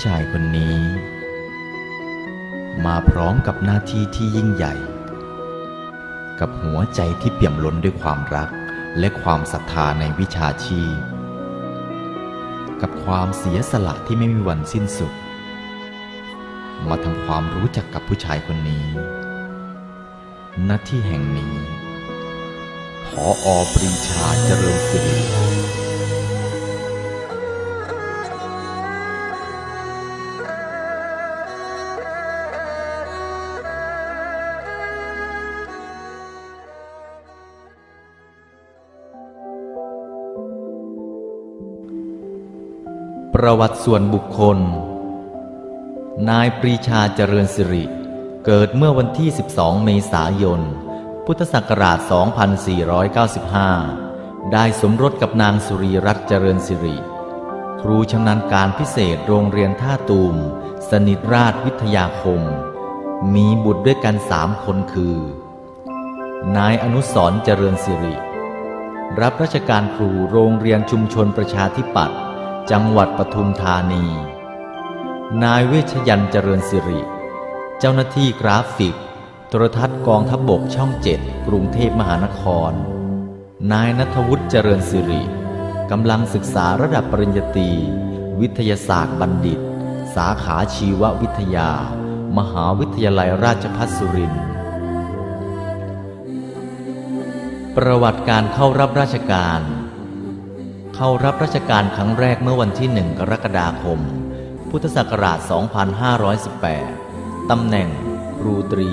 ผู้ชายคนนี้ มาพร้อมกับหน้าที่ที่ยิ่งใหญ่ กับหัวใจที่เปี่ยมล้นด้วยความรักและความศรัทธาในวิชาชีพ กับความเสียสละที่ไม่มีวันสิ้นสุด มาทำความรู้จักกับผู้ชายคนนี้ณที่แห่งนี้พออปรีชาเจริญสิริ ประวัติส่วนบุคคล นายปรีชาเจริญสิริ เกิดเมื่อวันที่ 12 เมษายน พุทธศักราช 2495 ได้สมรสกับนางสุรีรัตน์เจริญสิริ ครูชำนาญการพิเศษโรงเรียนท่าตูม สนิทราชวิทยาคม มีบุตรด้วยกันสามคนคือ นายอนุสรเจริญสิริ รับราชการครูโรงเรียนชุมชนประชาธิปัตย์ จังหวัดปทุมธานี นายเวชยันต์เจริญสิริ เจ้าหน้าที่กราฟิก โทรทัศน์กองทัพบบกช่องเจ็ดกรุงเทพมหานคร นายนัทวุฒิเจริญสิริกำลังศึกษาระดับปริญญาตรีวิทยาศาสตร์บัณฑิต สาขาชีววิทยา มหาวิทยาลัยราชภัฏสุรินทร์ประวัติการเข้ารับราชการ เข้ารับราชการครั้งแรกเมื่อวันที่หนึ่งกรกฎาคม พุทธศักราช 2518 ตำแหน่ง ครูตรี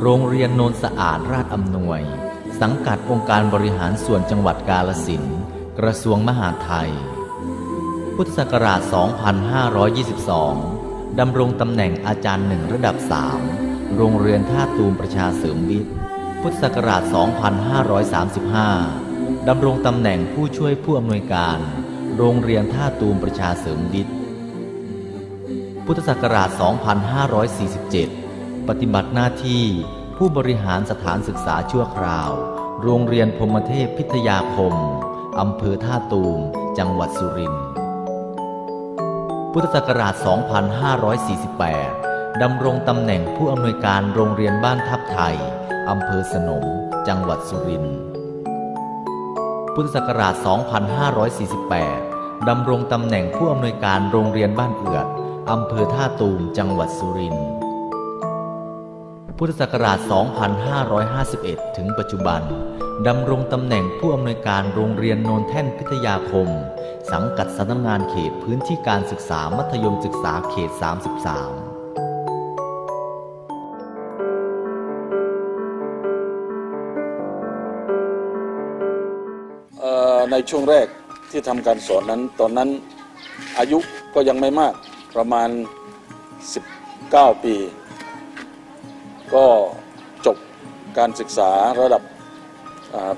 โรงเรียนโนนสะอาดราชอำนวย สังกัดองค์การบริหารส่วนจังหวัดกาลสินกระทรวงมหาดไทย พุทธศักราช 2522 ดำรงตำแหน่งอาจารย์หนึ่งระดับ 3 โรงเรียนท่าตูมประชาเสริมวิทย์ พุทธศักราช 2535 ดำรงตำแหน่งผู้ช่วยผู้อำนวยการ โรงเรียนท่าตูมประชาเสริมวิทย์พุทธศักราช 2547 ปฏิบัติหน้าที่ผู้บริหารสถานศึกษาชั่วคราว โรงเรียนพมเทพพิทยาคม อำเภอท่าตูม จังหวัดสุรินทร์ พุทธศักราช 2548 ดำรงตำแหน่งผู้อำนวยการโรงเรียนบ้านทับไทย อำเภอสนม จังหวัดสุรินทร์ พุทธศักราช 2548 ดำรงตำแหน่งผู้อำนวยการโรงเรียนบ้านเอือดอำเภอท่าตูม จังหวัดสุรินทร์ พุทธศักราช 2551 ถึงปัจจุบัน ดำรงตำแหน่งผู้อำนวยการโรงเรียนโนนแท่นพิทยาคม สังกัดสำนักงานเขตพื้นที่การศึกษามัธยมศึกษาเขต 33 ในช่วงแรกที่ทำการสอนนั้น ตอนนั้นอายุก็ยังไม่มากประมาณ 19 ปี ก็จบการศึกษาระดับ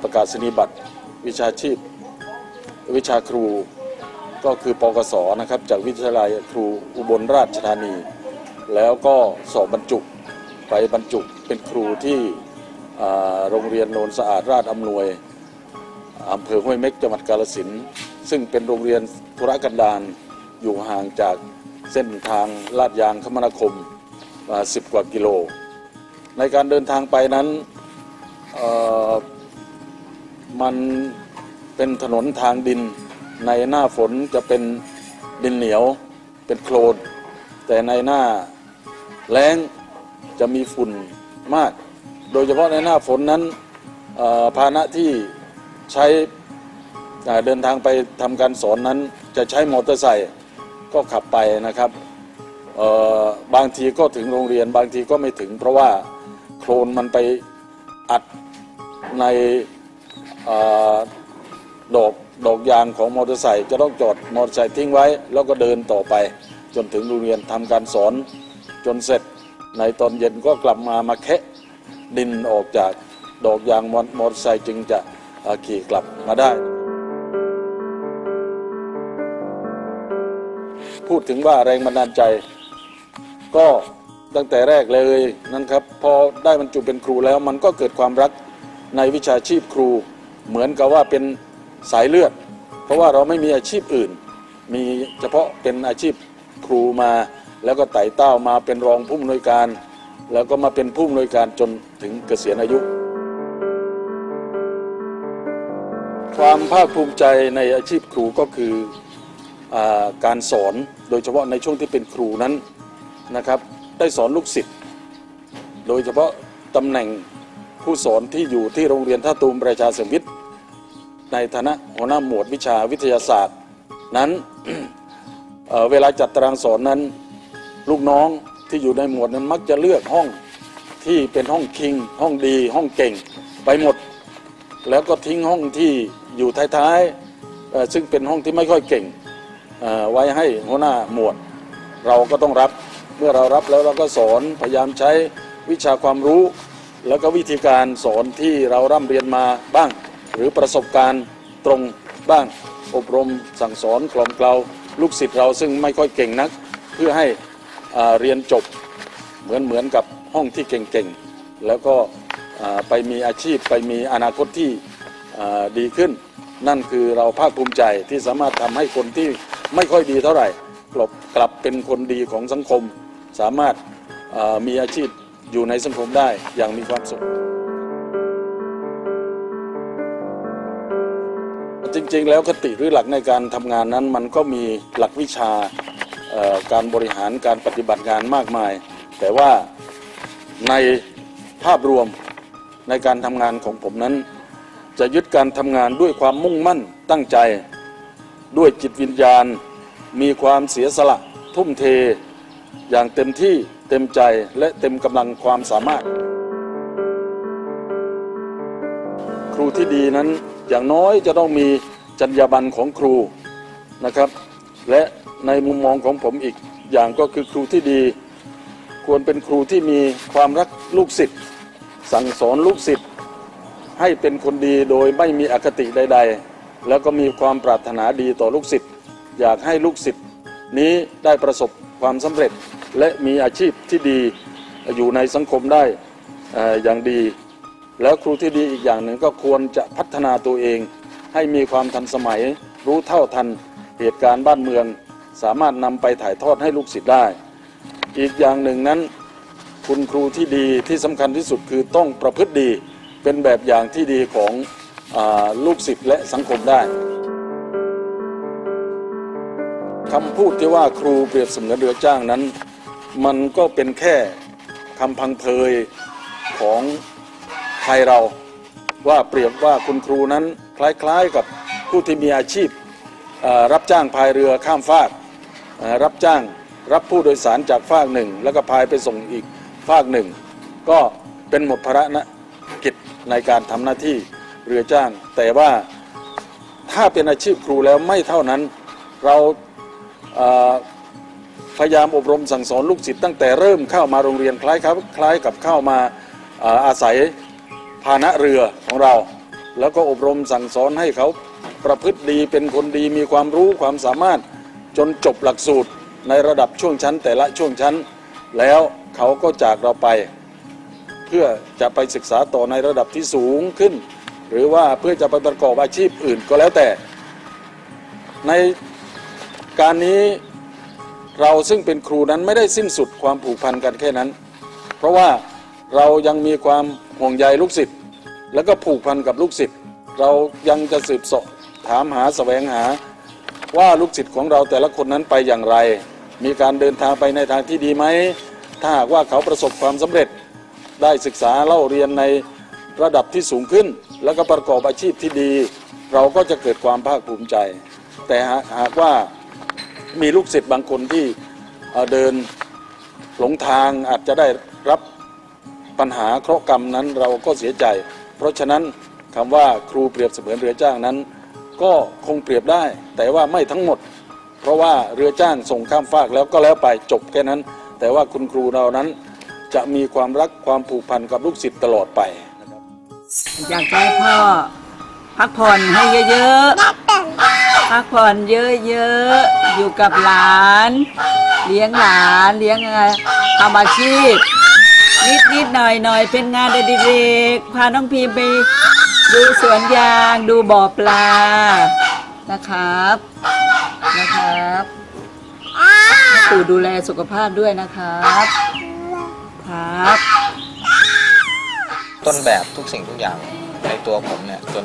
ประกาศนียบัตรวิชาชีพ วิชาครูก็คือปกศนะครับจากวิทยาลัยครูอุบลราชธานี แล้วก็สอบบรรจุไปบรรจุเป็นครูที่โรงเรียนโนนสะอาดราชอำนวย อำเภอห้วยเม็กจังหวัดกาลสินซึ่งเป็นโรงเรียนธุรกันดารอยู่ห่างจากเส้นทางลาดยางคมนาคมมา10กว่ากิโล ในการเดินทางไปนั้นมันเป็นถนนทางดินในหน้าฝนจะเป็นดินเหนียวเป็นโคลนแต่ในหน้าแล้งจะมีฝุ่นมาก โดยเฉพาะในหน้าฝนนั้นพาหนะที่ ใช้เดินทางไปทำการสอนนั้น จะใช้มอเตอร์ไซค์ก็ขับไปนะครับบางทีก็ถึงโรงเรียนบางทีก็ไม่ถึง เพราะว่าโคลนมันไปอัดในอดอกดอกยางของมอเตอร์ไซค์จะต้องจอดมอเตอร์ไซค์ทิ้งไว้ แล้วก็เดินต่อไป จนถึงโรงเรียนทำการสอนจนเสร็จ ในตอนเย็นก็กลับมามาแคะดินออกจากดอกยางมอเตอร์ไซค์จึงจะ ขี่กลับมาได้ พูดถึงว่าแรงบันดาลใจ ก็ตั้งแต่แรกเลยนะครับ พอได้บรรจุเป็นครูแล้วมันก็เกิดความรักในวิชาชีพครู เหมือนกับว่าเป็นสายเลือด เพราะว่าเราไม่มีอาชีพอื่น มีเฉพาะเป็นอาชีพครูมา แล้วก็ไต่เต้ามาเป็นรองผู้อำนวยการ แล้วก็มาเป็นผู้อำนวยการจนถึงเกษียณอายุ ความภาคภูมิใจในอาชีพครูก็คืออการสอนโดยเฉพาะในช่วงที่เป็นครูนั้นนะครับ ได้สอนลูกศิษย์โดยเฉพาะตำแหน่งผู้สอนที่อยู่ที่โรงเรียนท่าตูมประชาสมวิทย์ในฐานะหัวหน้าหมวดวิชาวิทยาศาสตร์ นั้นเเวลาจัดตารางสอนนั้น ลูกน้องที่อยู่ในหมวดนั้นมักจะเลือกห้องที่เป็นห้องคิง ห้องดี ห้องเก่งไปหมด แล้วก็ทิ้งห้องที่ อยู่ท้ายๆซึ่งเป็นห้องที่ไม่ค่อยเก่งไว้ให้หัวหน้าหมวด เราก็ต้องรับเมื่อเรารับแล้วเราก็สอนพยายามใช้วิชาความรู้ แล้วก็วิธีการสอนที่เราร่ำเรียนมาบ้าง หรือประสบการณ์ตรงบ้างอบรมสั่งสอนกล่อมเกลาลูกศิษย์เราซึ่งไม่ค่อยเก่งนัก เพื่อให้เรียนจบเหมือนเหมือนกับห้องที่เก่งๆ แล้วก็ไปมีอาชีพไปมีอนาคตที่ ดีขึ้น นั่นคือเราภาคภูมิใจที่สามารถทำให้คนที่ไม่ค่อยดีเท่าไหร่กลับกลับเป็นคนดีของสังคม สามารถมีอาชีพอยู่ในสังคมได้อย่างมีความสุข จริงๆ แล้วคติหรือหลักในการทำงานนั้น มันก็มีหลักวิชาการบริหารการปฏิบัติงานมากมาย แต่ว่าในภาพรวมในการทำงานของผมนั้น จะยึดการทำงานด้วยความมุ่งมั่นตั้งใจ ด้วยจิตวิญญาณ มีความเสียสละ ทุ่มเท อย่างเต็มที่เต็มใจและเต็มกำลังความสามารถ ครูที่ดีนั้นอย่างน้อยจะต้องมีจรรยาบรรณของครูนะครับ และในมุมมองของผมอีกอย่างก็คือครูที่ดี ควรเป็นครูที่มีความรักลูกศิษย์สั่งสอนลูกศิษย์ ให้เป็นคนดีโดยไม่มีอคติใด ๆ แล้วก็มีความปรารถนาดีต่อลูกศิษย์อยากให้ลูกศิษย์นี้ได้ประสบความสำเร็จและมีอาชีพที่ดีอยู่ในสังคมได้อย่างดี แล้วครูที่ดีอีกอย่างหนึ่งก็ควรจะพัฒนาตัวเอง ให้มีความทันสมัย รู้เท่าทันเหตุการณ์บ้านเมือง สามารถนำไปถ่ายทอดให้ลูกศิษย์ได้ อีกอย่างหนึ่งนั้น คุณครูที่ดีที่สำคัญที่สุดคือต้องประพฤติดี เป็นแบบอย่างที่ดีของอลูกศิษย์และสังคมได้คำพูดที่ว่าครูเปรียบเสมือนเรือจ้างนั้น มันก็เป็นแค่คำพังเพยของไทยเรา ว่าเปรียบว่าคุณครูนั้นคล้ายๆกับผู้ที่มีอาชีพรับจ้างพายเรือข้ามฟากรับจ้างรับผู้โดยสารจากฟากหนึ่ง แล้วก็พายไปส่งอีกฟากหนึ่ง ก็เป็นหมดภาระนะกิจ ในการทำหน้าที่เรือจ้าง แต่ว่าถ้าเป็นอาชีพครูแล้วไม่เท่านั้นเราเพยายามอบรมสั่งสอนลูกศิษย์ตั้งแต่เริ่มเข้ามาโรงเรียนคล้ายครับคล้ายกับเข้ามาเอ่อาศัยพาหนะเรือของเรา แล้วก็อบรมสั่งสอนให้เขาประพฤติดีเป็นคนดีมีความรู้ความสามารถจนจบหลักสูตรในระดับช่วงชั้นแต่ละช่วงชั้น แล้วเขาก็จากเราไป พื่อจะไปศึกษาต่อในระดับที่สูงขึ้น หรือว่าเพื่อจะไปประกอบอาชีพอื่นก็แล้วแต่ ในการนี้เราซึ่งเป็นครูนั้นไม่ได้สิ้นสุดความผูกพันกันแค่นั้น เพราะว่าเรายังมีความห่วงใยลูกศิษย์แล้วก็ผูกพันกับลูกศิษย์เรายังจะสืบสอบถามหาแสวงหา ว่าลูกศิษย์ของเราแต่ละคนนั้นไปอย่างไร มีการเดินทางไปในทางที่ดีไหมถ้าหากว่าเขาประสบความสำเร็จ ได้ศึกษาเล่าเรียนในระดับที่สูงขึ้น แล้วก็ประกอบอาชีพที่ดี เราก็จะเกิดความภาคภูมิใจ แต่หากว่ามีลูกศิษย์บางคนที่เอ่อเดินหลงทางอาจจะได้รับปัญหาเคราะห์กรรมนั้นเราก็เสียใจ เพราะฉะนั้นคำว่าครูเปรียบเสมือนเรือจ้างนั้น ก็คงเปรียบได้ แต่ว่าไม่ทั้งหมด เพราะว่าเรือจ้างส่งข้ามฟากแล้วก็แล้วไปจบแค่นั้น แต่ว่าคุณครูเรานั้น จะมีความรักความผูกพันกับลูกศิษย์ตลอดไปนะครับอยากให้พ่อพักผ่อนให้เยอะๆ พักผ่อนเยอะๆ อยู่กับหลาน เลี้ยงหลานเลี้ยงอะไรทำอาชีพ นิดนิดๆหน่อยหน่อยๆเป็นงานอดิเรกพาน้องพีไปดูสวนยางดูบ่อปลานะครับนะครับปู่ดูแลสุขภาพด้วยนะครับ ครับ ต้นแบบทุกสิ่งทุกอย่างในตัวผมเนี่ยจน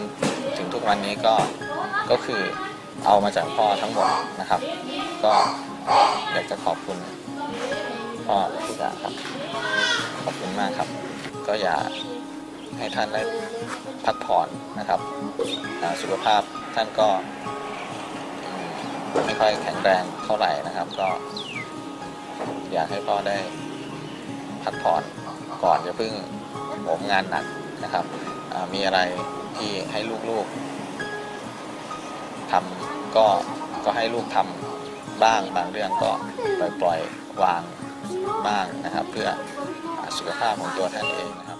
ถึงทุกวันนี้ก็ก็คือเอามาจากพ่อทั้งหมดนะครับ ก็อยากจะขอบคุณพ่อทุกอย่างครับ ขอบคุณมากครับ ก็อยากให้ท่านได้พักผ่อนนะครับสุขภาพท่านก็ไม่ค่อยแข็งแรงเท่าไหร่นะครับ ก็อยากให้พ่อได้ พักผ่อนก่อนจะเพิ่งโหมงานหนักนะครับ มีอะไรที่ให้ลูกๆทำก็ก็ให้ลูกทำบ้างบางเรื่องก็ปล่อยปล่อยวางบ้างนะครับ เพื่อสุขภาพของตัวท่านเองนะครับ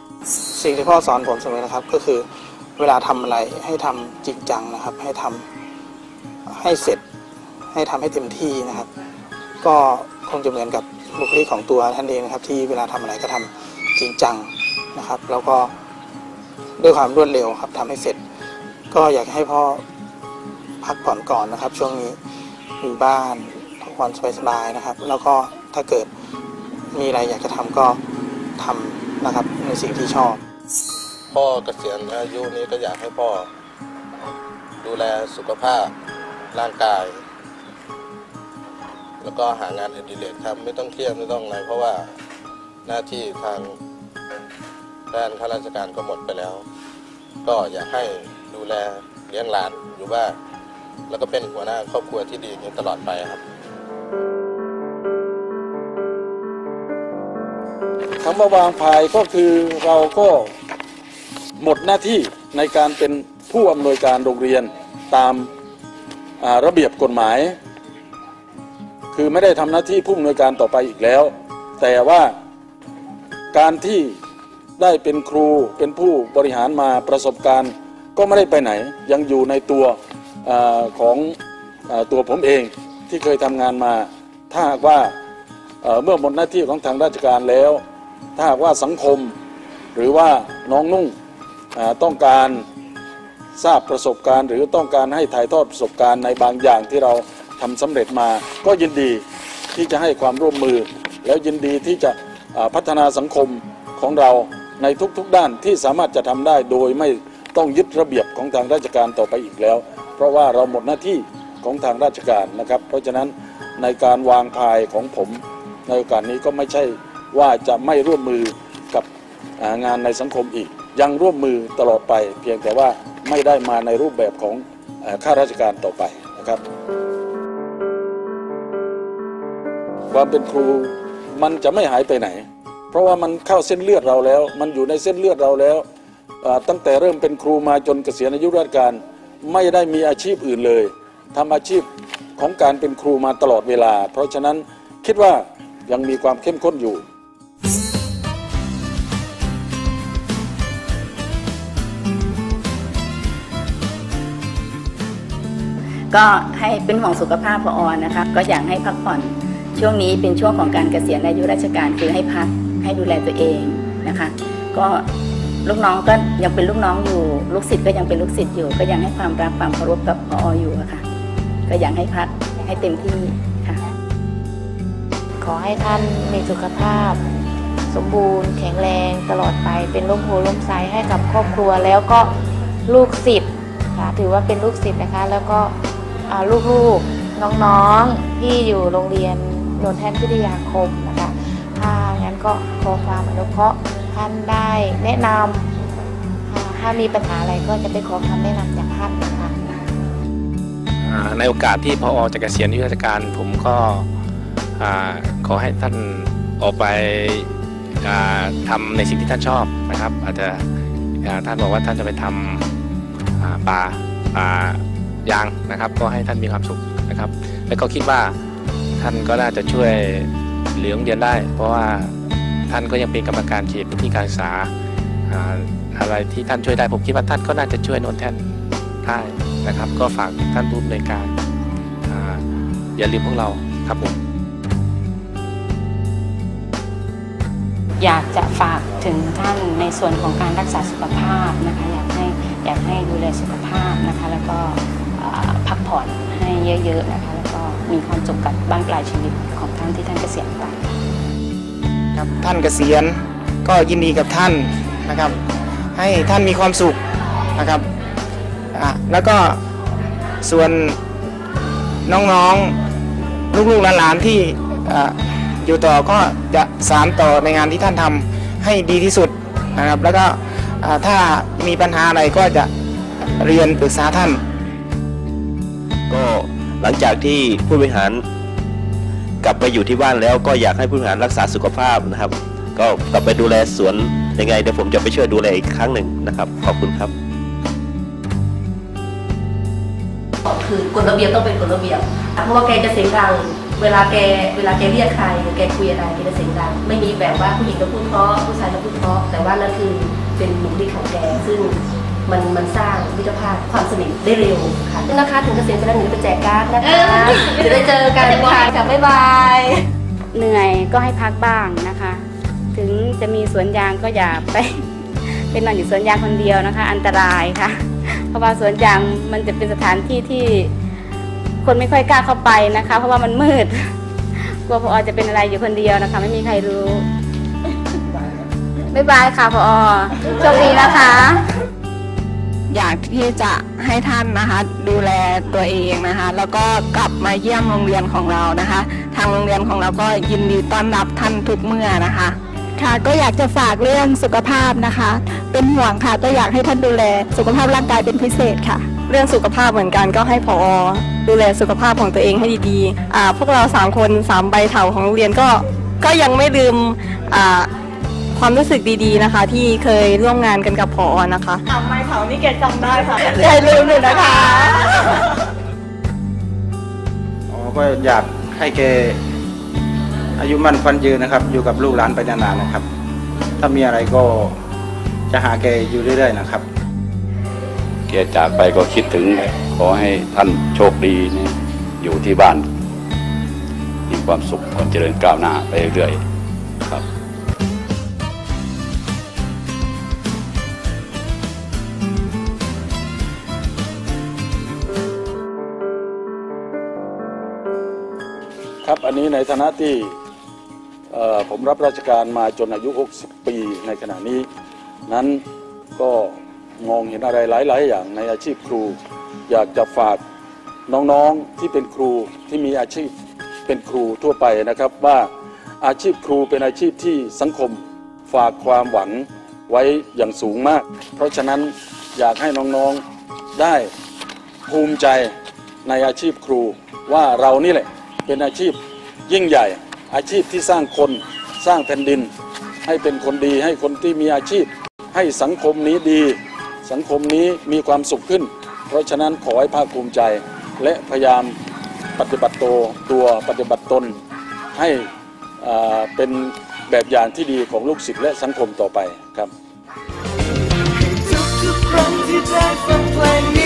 สิ่งที่พ่อสอนผมเสมอนะครับ ก็คือเวลาทำอะไรให้ทำจริงจังนะครับ ให้ทำให้เสร็จให้ทำให้เต็มที่นะครับ ก็คงจะเหมือนกับ บุคลิกของตัวท่านเองนะครับ ที่เวลาทำอะไรก็ทำจริงจังนะครับ แล้วก็ด้วยความรวดเร็วครับทำให้เสร็จ ก็อยากให้พ่อพักผ่อนก่อนนะครับ ช่วงนี้อยู่บ้านพักผ่อนสบายๆนะครับ แล้วก็ถ้าเกิดมีอะไรอยากจะทำก็ทำนะครับในสิ่งที่ชอบ พ่อเกษียณอายุนี้ก็อยากให้พ่อ ดูแลสุขภาพร่างกาย แล้วก็หางานอดิเรกทำไม่ต้องเครียดไม่ต้องอะไร เพราะว่าหน้าที่ทางด้านข้าราชการก็หมดไปแล้ว ก็อยากให้ดูแลเลี้ยงหลานอยู่บ้านแล้วก็เป็นหัวหน้าครอบครัวที่ดีอย่างตลอดไปครับ คำว่าวางภายก็คือเราก็หมดหน้าที่ในการเป็นผู้อำนวยการโรงเรียนตามระเบียบกฎหมาย คือไม่ได้ทำหน้าที่ผู้อำนวยการต่อไปอีกแล้ว แต่ว่าการที่ได้เป็นครูเป็นผู้บริหารมาประสบการณ์ ก็ไม่ได้ไปไหน ยังอยู่ในตัวอของอตัวผมเองที่เคยทำงานมา ถ้าหากว่าเมื่อหมดหน้าที่ของทางราชการแล้ว ถ้าหากว่าสังคมหรือว่าน้องนุ่งต้องการทราบประสบการณ์ หรือต้องการให้ถ่ายทอดประสบการณ์ในบางอย่างที่เรา ทำสำเร็จมา ก็ยินดีที่จะให้ความร่วมมือ แล้วยินดีที่จะพัฒนาสังคมของเราในทุกๆด้านที่สามารถจะทำได้โดยไม่ต้องยึดระเบียบของทางราชการต่อไปอีกแล้ว เพราะว่าเราหมดหน้าที่ของทางราชการนะครับ เพราะฉะนั้นในการวางพายของผมในโอกาสนี้ก็ไม่ใช่ว่าจะไม่ร่วมมือกับงานในสังคมอีก ยังร่วมมือตลอดไป เพียงแต่ว่าไม่ได้มาในรูปแบบของข้าราชการต่อไปนะครับ ความเป็นครู มันจะไม่หายไปไหน เพราะว่ามันเข้าเส้นเลือดเราแล้ว มันอยู่ในเส้นเลือดเราแล้วตั้งแต่เริ่มเป็นครูมาจนเกษียณอายุราชการไม่ได้มีอาชีพอื่นเลยทำอาชีพของการเป็นครูมาตลอดเวลา เพราะฉะนั้นคิดว่ายังมีความเข้มข้นอยู่ก็ให้เป็นห่วงสุขภาพพออนะคะ ก็อยากให้พักผ่อน ช่วงนี้เป็นช่วงของการเกษียณอายุราชการคือให้พักให้ดูแลตัวเองนะคะ ก็ลูกน้องก็ยังเป็นลูกน้องอยู่ ลูกศิษย์ก็ยังเป็นลูกศิษย์อยู่ ก็ยังให้ความรักความเคารพกับพออยู่ค่ะ ก็อยากให้พักให้เต็มที่ค่ะ ขอให้ท่านมีสุขภาพ สมบูรณ์ แข็งแรงตลอดไป เป็นร่มโพล่มไทรให้กับครอบครัวแล้วก็ลูกศิษย์ค่ะถือว่าเป็นลูกศิษย์นะคะ แล้วก็ลูกๆน้องๆที่อยู่โรงเรียน นนทแท่นพิทยาคมนะคะถ้างั้นก็ขอความอนุเคราะห์ท่านได้แนะนำถ้ามีปัญหาอะไรก็จะไปขอคำแนะนำจากท่านนะคะในโอกาสที่พอจะเกษียณอายุราชการผมก็ขอให้ท่านออกไปอ่าทำในสิ่งที่ท่านชอบนะครับ อาจจะท่านบอกว่าท่านจะไปทำอ่าป่าป่ายางนะครับ ก็ให้ท่านมีความสุขนะครับ แล้วก็คิดว่า ท่านก็น่าจะช่วยเหลือโรงเรียนได้ เพราะว่าท่านก็ยังเป็นกรรมการเขตพื้นที่การศึกษาอะไรที่ท่านช่วยได้ผมคิดว่าท่านก็น่าจะช่วยนนแทนได้นะครับ ก็ฝากท่านผู้อำนการอย่าลืมพวกเราครับผมอยากจะฝากถึงท่านในส่วนของการรักษาสุขภาพนะคะอยากให้อยากให้ดูแลสุขภาพนะคะ แล้วก็พักผ่อนให้เยอะๆนะคะ มีความสุขกับบ้านปลายชีวิตของท่านที่ท่านเกษียณไปครับท่านเกษียณก็ยินดีกับท่านนะครับ ให้ท่านมีความสุขนะครับแล้วก็ส่วนน้องๆลูกๆหลานๆที่ออยู่ต่อก็จะสานต่อในงานที่ท่านทำให้ดีที่สุดนะครับ แล้วก็ถ้ามีปัญหาอะไรก็จะเรียนปรึกษาท่าน ก็ หลังจากที่ผู้บริหารกลับไปอยู่ที่บ้านแล้วก็อยากให้ผู้บริหารรักษาสุขภาพนะครับ ก็กลับไปดูแลสวนยังไงเดี๋ยวผมจะไปช่วยดูแลอีกครั้งหนึ่งนะครับขอบคุณครับ คือกฎระเบียบต้องเป็นกฎระเบียบเพราะว่าแกจะเสียงดังเวลาแกเวลาแกเรียกใครแกคุยอะไรแกจะเสียงดังไม่มีแบบว่าผู้หญิงจะพูดเพราะผู้ชายจะพูดเพราะแต่ว่านั่นคือเป็นบุคลิกของแกซึ่ง มันมันสร้างมิตรภาพความสนิทได้เร็วค่ะนะคะถึงเกษียณไปแล้วหนูจะไปแจกการ์ดนะคะจะได้เจอกันค่ะค่ะบ๊ายบายเหนื่อยก็ให้พักบ้างนะคะ ถึงจะมีสวนยางก็อย่าไป เป็นนอนอยู่สวนยางคนเดียวนะคะ อันตรายค่ะ เพราะว่าสวนยางมันจะเป็นสถานที่ที่ คนไม่ค่อยกล้าเข้าไปนะคะ เพราะว่ามันมืดกลัวพอจะเป็นอะไรอยู่คนเดียวนะคะ ไม่มีใครรู้บ๊ายบายค่ะพอโชคดีนะคะ อยากที่จะให้ท่านนะคะดูแลตัวเองนะคะ แล้วก็กลับมาเยี่ยมโรงเรียนของเรานะคะ ทางโรงเรียนของเราก็ยินดีต้อนรับท่านทุกเมื่อนะคะค่ะก็อยากจะฝากเรื่องสุขภาพนะคะ เป็นห่วงค่ะก็อยากให้ท่านดูแลสุขภาพร่างกายเป็นพิเศษค่ะ เรื่องสุขภาพเหมือนกันก็ให้พอดูแลสุขภาพของตัวเองให้ดีๆอ่าพวกเราสามคนสามใบเถาของโรงเรียนก็ก็ยังไม่ลืมอ่า ความรู้สึกดีๆนะคะ ที่เคยร่วมงานกันกับพอนะคะทำไมเผานี่แกจำได้ค่ะอย่าลืมเลยนะคะอ๋อก็อยากให้แกอายุมั่นควันยืนนะครับ อยู่กับลูกหลานไปนานๆนะครับ ถ้ามีอะไรก็จะหาแกอยู่เรื่อยๆนะครับ แกจากไปก็คิดถึงเลยขอให้ท่านโชคดีนี่อยู่ที่บ้าน มีความสุขความเจริญก้าวหน้าไปเรื่อยๆครับ นี้ในฐานะที่ผมรับราชการมาจนอายุ 60 ปีในขณะนี้ นั้นก็มองเห็นอะไรหลาย ๆ อย่างในอาชีพครู อยากจะฝากน้องๆที่เป็นครูที่มีอาชีพเป็นครูทั่วไปนะครับว่าอาชีพครูเป็นอาชีพที่สังคมฝากความหวังไว้อย่างสูงมาก เพราะฉะนั้นอยากให้น้องๆได้ภูมิใจในอาชีพครูว่าเรานี่แหละเป็นอาชีพ ยิ่งใหญ่ อาชีพที่สร้างคนสร้างแผ่นดิน ให้เป็นคนดี ให้คนที่มีอาชีพ ให้สังคมนี้ดี สังคมนี้มีความสุขขึ้น เพราะฉะนั้นขอให้ภาคภูมิใจ และพยายามปฏิบัติตัวตัวปฏิบัติตน ให้อ่าเป็นแบบอย่างที่ดีของลูกศิษย์และสังคมต่อไปครับทุกๆครั้งที่ได้ฟังเพลง